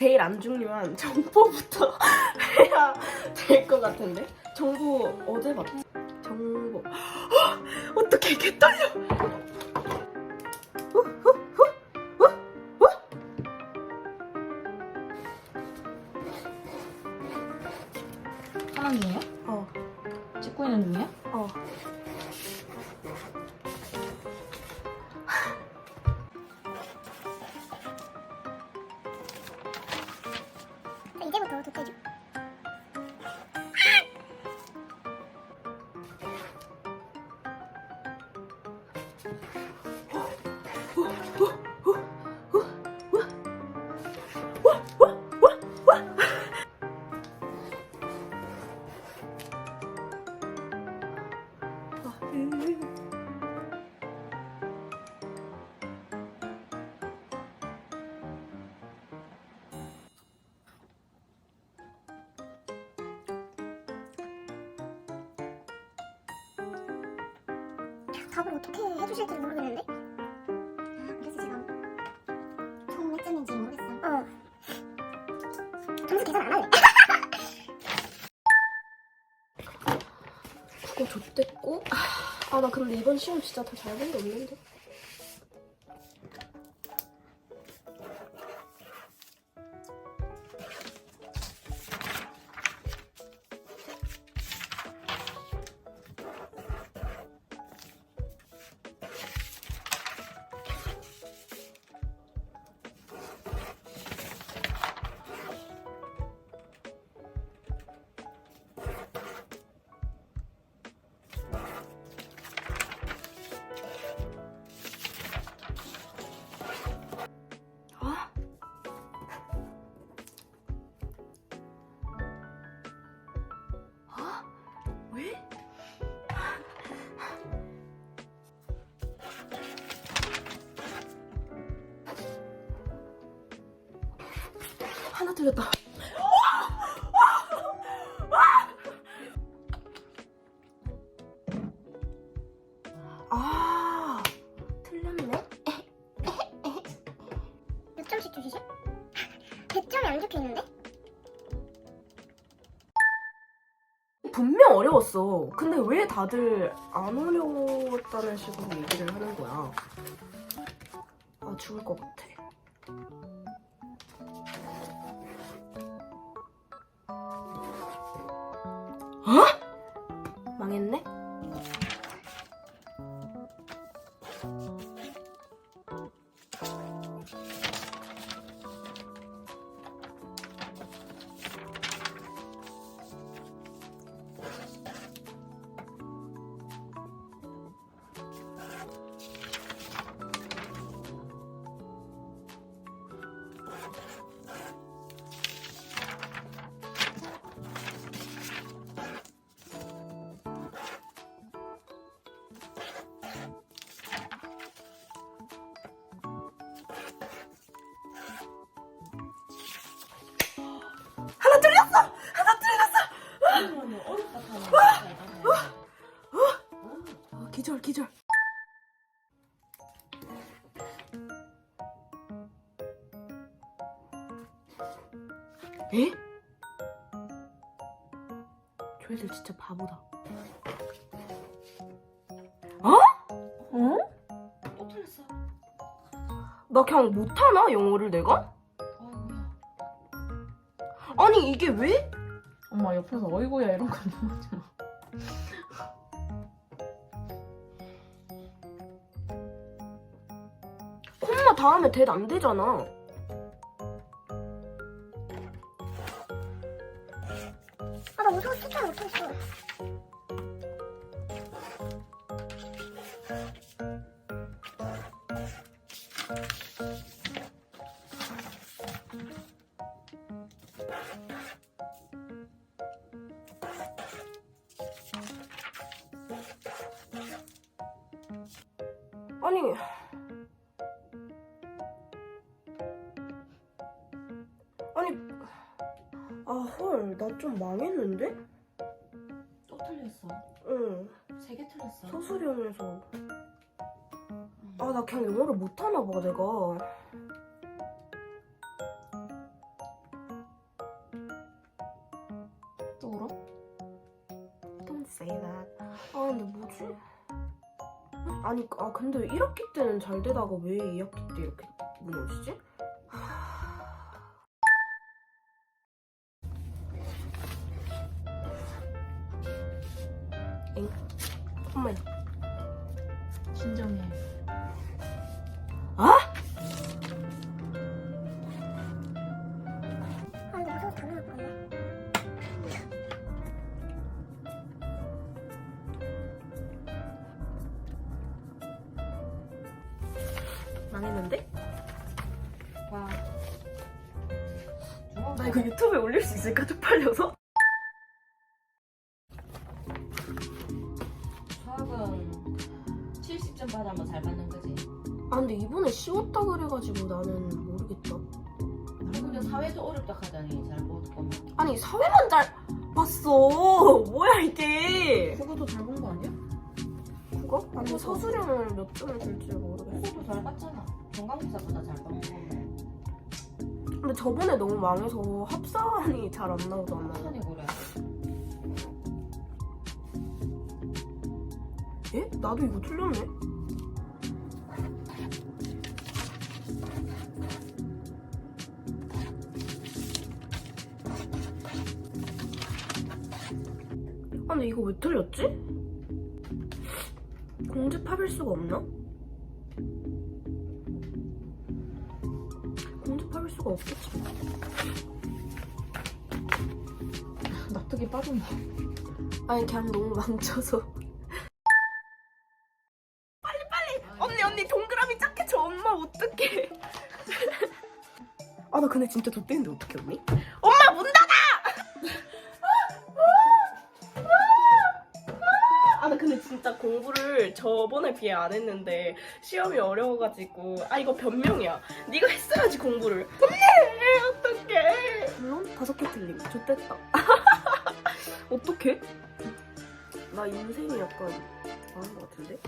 제일 안 중요한 정보부터 해야 될 것 같은데? 정보 어제 봤지? 정보 어떻게 이렇게 떨려? 독해줘. 답을 어떻게 해주실지 모르겠는데? 그래서 지금 총몇 점인지 모르겠어. 어. 점수 계산 안 할래. 그거 좆됐고 아 나 근데 이번 시험 진짜 다 잘 본 게 없는데 하나 틀렸다. 아, 틀렸네? 몇 점씩 주시죠? 100점이 안 적혀 있는데? 분명 어려웠어. 근데 왜 다들 안 어려웠다는 식으로 얘기를 하는 거야? 아, 죽을 것 같아. 망했네? 에? 저 애들 진짜 바보다. 어? 어? 또 틀렸어. 나 그냥 못하나, 영어를 내가? 어이구야. 아니, 이게 왜? 엄마 옆에서 어이구야 이런 거 하지 마. 콤마 다음에 대안 되잖아. 무서워서 추천 못했어. 아니. 나 좀 망했는데? 또 틀렸어. 응. 세 개 틀렸어. 서술형에서. 아 나 그냥 영어를 못하나 봐 내가. 또 울어? Don't say that. 아 근데 뭐지? 아니 아 근데 1학기 때는 잘 되다가 왜 2학기 때 이렇게 무너지지? 엥? 엄마 진정해. 아 나올 뻔했네. 망했는데? 와. 나 이거 유튜브에 올릴 수 있을까? 쪽팔려서? 70점 받으면 잘 받는 거지. 아 근데 이번에 쉬웠다 그래가지고 나는 모르겠다 근데 사회도 어렵다 하더니 잘 보고 아니 사회만 잘 봤어 뭐야 이게 그것도 잘 본 거 아니야? 그거? 아니 서술형을 몇 점을 줄지 모르겠어 그것도 잘 봤잖아. 건강기사보다 잘 봤고. 근데 저번에 너무 망해서 합산이 잘 안 나오잖아 천천히 그래. 예? 나도 이거 틀렸네 아 근데 이거 왜 틀렸지? 공집합일 수가 없나? 공집합일 수가 없겠지 납득이 빠졌나? 아니 그냥 너무 망쳐서 언니 언니 동그라미 작게 줘 엄마 어떡해 아 나 근데 진짜 좆대는데 어떡해 언니? 엄 진짜 공부를 저번에 비해 안 했는데 시험이 어려워가지고 아 이거 변명이야. 네가 했어야지 공부를. 언니 어떡해. 물론 다섯 개 틀림. 좆됐다. 어떡해? 나 인생이 약간 망한 것 같은데?